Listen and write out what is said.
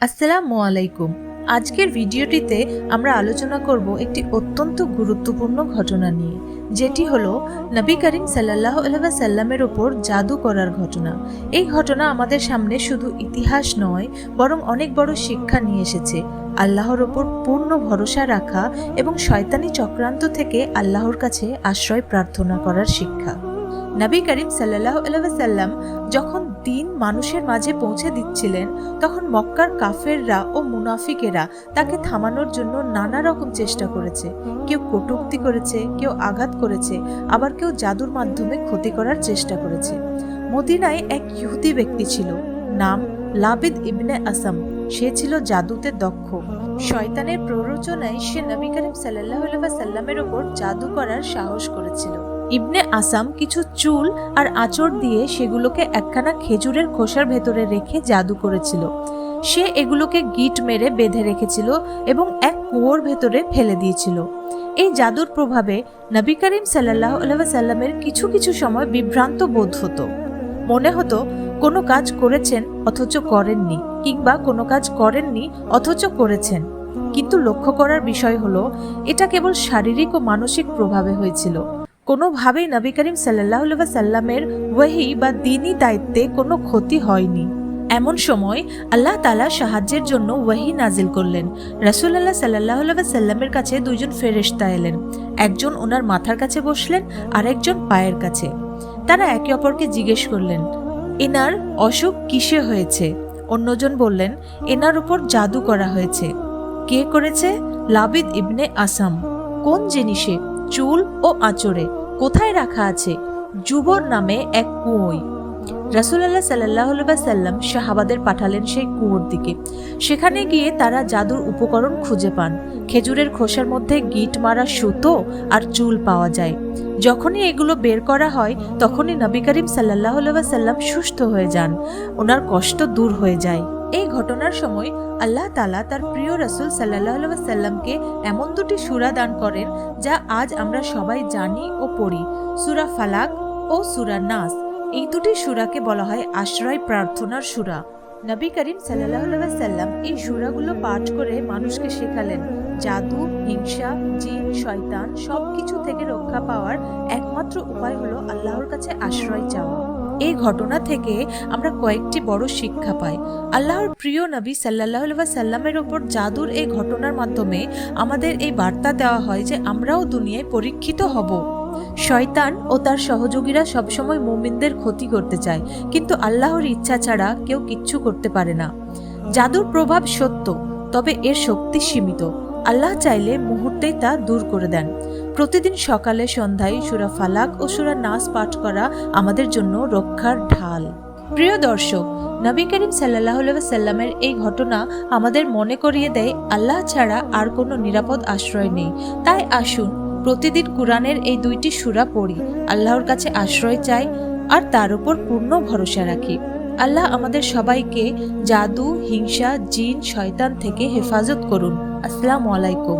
আসসালামু আলাইকুম। আজকের ভিডিওটিতে আমরা আলোচনা করব একটি অত্যন্ত গুরুত্বপূর্ণ ঘটনা নিয়ে, যেটি হলো নবী করিম সাল্লাহ সাল্লামের ওপর জাদু করার ঘটনা। এই ঘটনা আমাদের সামনে শুধু ইতিহাস নয়, বরং অনেক বড় শিক্ষা নিয়ে এসেছে। আল্লাহর ওপর পূর্ণ ভরসা রাখা এবং শয়তানি চক্রান্ত থেকে আল্লাহর কাছে আশ্রয় প্রার্থনা করার শিক্ষা। নবী করিম সাল্লাহ সাল্লাম যখন দিন মানুষের মাঝে পৌঁছে দিচ্ছিলেন, তখন মক্কার কাফেররা ও মুনাফিকেরা তাকে থামানোর জন্য নানা রকম চেষ্টা করেছে। কেউ কটুক্তি করেছে, কেউ আঘাত করেছে, আবার কেউ জাদুর মাধ্যমে ক্ষতি করার চেষ্টা করেছে। মদিনায় এক ইহুদি ব্যক্তি ছিল, নাম লাবিদ ইবনে আসাম। সে ছিল জাদুতে দক্ষ। শয়তানের প্ররোচনায় সে নবী করিম সাল্লাহ সাল্লামের ওপর জাদু করার সাহস করেছিল। ইবনে আসাম কিছু চুল আর আঁচড় দিয়ে সেগুলোকে একখানা খেজুরের খোসার ভেতরে রেখে জাদু করেছিল। সে এগুলোকে গিট মেরে বেঁধে রেখেছিল এবং এক কুয়োর ভেতরে ফেলে দিয়েছিল। এই জাদুর প্রভাবে নবী করিম সাল্লাহ সাল্লামের কিছু কিছু সময় বিভ্রান্ত বোধ হতো। মনে হতো, কোনো কাজ করেছেন অথচ করেননি, কিংবা কোনো কাজ করেননি অথচ করেছেন। কিন্তু লক্ষ্য করার বিষয় হলো, এটা কেবল শারীরিক ও মানসিক প্রভাবে হয়েছিল। কোনোভাবেই নবী করিম সাল্লাহ সাল্লামের ওয়াহি বা দিনই দায়িত্বে কোনো ক্ষতি হয়নি। এমন সময় আল্লাহ তালা সাহায্যের জন্য ওয়াহি নাজিল করলেন। রাসুল্লাহ সাল্লাহ সাল্লামের কাছে দুইজন ফেরেশতা এলেন। একজন ওনার মাথার কাছে বসলেন আর একজন পায়ের কাছে। তারা একে অপরকে জিজ্ঞেস করলেন, এনার অসুখ কিসে হয়েছে? অন্যজন বললেন, এনার উপর জাদু করা হয়েছে। কে করেছে? লাবিদ ইবনে আসাম। কোন জিনিসে? চুল ও আঁচড়ে। কোথায় রাখা আছে? যুবর নামে এক কুঁয়োয়। রাসুলাল্লাহ সাল্লাহ সাল্লাম শাহাবাদের পাঠালেন সেই কুয়োর দিকে। সেখানে গিয়ে তারা জাদুর উপকরণ খুঁজে পান। খেজুরের খোসার মধ্যে গিট মারা সুতো আর চুল পাওয়া যায়। যখনই এগুলো বের করা হয়, তখনই নবী করিম সাল্লাহ সাল্লাম সুস্থ হয়ে যান। ওনার কষ্ট দূর হয়ে যায়। এই ঘটনার সময় আল্লাহ তালা তার প্রিয় রসুল সাল্লাহ সাল্লামকে এমন দুটি সুরা দান করেন যা আজ আমরা সবাই জানি ও পড়ি, সুরা ফালাক ও সুরা নাস। এই দুটি সুরাকে বলা হয় আশ্রয় প্রার্থনার সুরা। নবী করিম সাল্লাহ সাল্লাম এই সুরাগুলো পাঠ করে মানুষকে শেখালেন, জাদু, হিংসা, জিন, শয়তান সব কিছু থেকে রক্ষা পাওয়ার একমাত্র উপায় হলো আল্লাহর কাছে আশ্রয় চাওয়া। এই ঘটনা থেকে আমরা কয়েকটি বড় শিক্ষা পাই। আল্লাহর প্রিয় নবী সাল্লাহ সাল্লামের ওপর জাদুর এই ঘটনার মাধ্যমে আমাদের এই বার্তা দেওয়া হয় যে আমরাও দুনিয়ায় পরীক্ষিত হব। শয়তান ও তার সহযোগীরা সবসময় মুমিনদের ক্ষতি করতে চায়, কিন্তু আল্লাহর ইচ্ছা ছাড়া কেউ কিচ্ছু করতে পারে না। জাদুর প্রভাব সত্য, তবে এর শক্তি সীমিত। আল্লাহ চাইলে মুহূর্তেই তা দূর করে দেন। প্রতিদিন সকালে সন্ধ্যায় সুরা ফালাক ও সুরা নাস পাঠ করা আমাদের জন্য রক্ষার ঢাল। প্রিয় দর্শক, নবী করিম সাল্লাহ সাল্লামের এই ঘটনা আমাদের মনে করিয়ে দেয়, আল্লাহ ছাড়া আর কোনো নিরাপদ আশ্রয় নেই। তাই আসুন, প্রতিদিন কোরআনের এই দুইটি সুরা পড়ি। আল্লাহর কাছে আশ্রয় চাই, আর তার উপর পূর্ণ ভরসা রাখি। আল্লাহ আমাদের সবাইকে জাদু, হিংসা, জিন, শয়তান থেকে হেফাজত করুন। আসসালামু আলাইকুম।